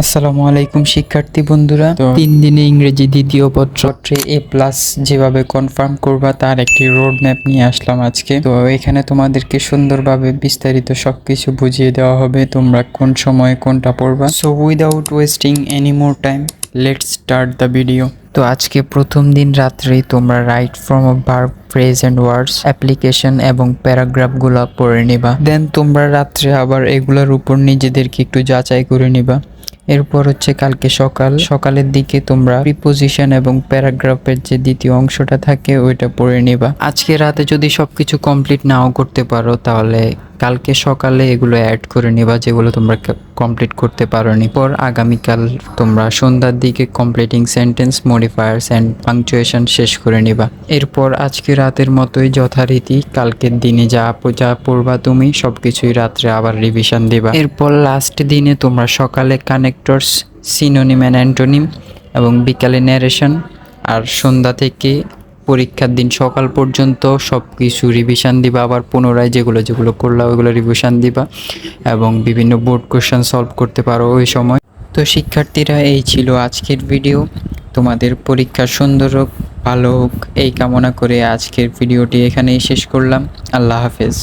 আসসালামু আলাইকুম শিক্ষার্থী বন্ধুরা। তিন দিনে ইংরেজি দ্বিতীয় পত্রে এ প্লাস যেভাবে কনফার্ম করবা তার একটি রোড ম্যাপ নিয়ে আসলাম আজকে। তো এখানে তোমাদেরকে সুন্দরভাবে বিস্তারিত সবকিছু বুঝিয়ে দেওয়া হবে তোমরা কোন সময়ে কোনটা পড়বা। So without wasting any more time let's start the video তো আজকে প্রথম দিন রাত্রেই তোমরা right form of verb phrase and words application এবং প্যারাগ্রাফগুলো পড়ে নিবা। দেন তোমরা রাত্রে আবার এগুলোর উপর নিজেদেরকে একটু যাচাই করে নিবা। এরপর হচ্ছে কালকে সকাল। সকালের দিকে তোমরা প্রিপোজিশন এবং প্যারাগ্রাফের যে দ্বিতীয় অংশটা থাকে, ওইটা পড়ে নিবা। আজকে রাতে যদি সবকিছু কমপ্লিট নাও করতে পারো, তাহলে কালকে সকালে এগুলো অ্যাড করে নিবা, যেগুলো তোমরা কমপ্লিট করতে পারোনি। পর আগামীকাল তোমরা সন্ধ্যার দিকে completing sentence modifiers and punctuation শেষ করে নিবা। এরপর আজকে রাতের মতোই যথারীতি কালকের দিনে যা যা পড়বা তুমি, সবকিছুই রাত্রে আবার রিভিশন দিবা। এরপর লাস্ট দিনে তোমরা সকালে কানেক্টরস সিনোনিম অ্যান্ড অ্যান্টোনিম এবং বিকালে ন্যারেশন আর সন্ধ্যা থেকে পরীক্ষার দিন সকাল পর্যন্ত সব কিছু রিভিশন দিবা, আবার পুনরায় যেগুলো যেগুলো করলা, ওইগুলো রিভিশন দিবা এবং বিভিন্ন বোর্ড কোশ্চেন সলভ করতে পারো ওই সময়। তো শিক্ষার্থীরা, এই ছিল আজকের ভিডিও তোমাদের পরীক্ষা সুন্দর হোক, ভালো হোক, এই কামনা করে আজকের ভিডিওটি এখানেই শেষ করলাম। আল্লাহ হাফেজ।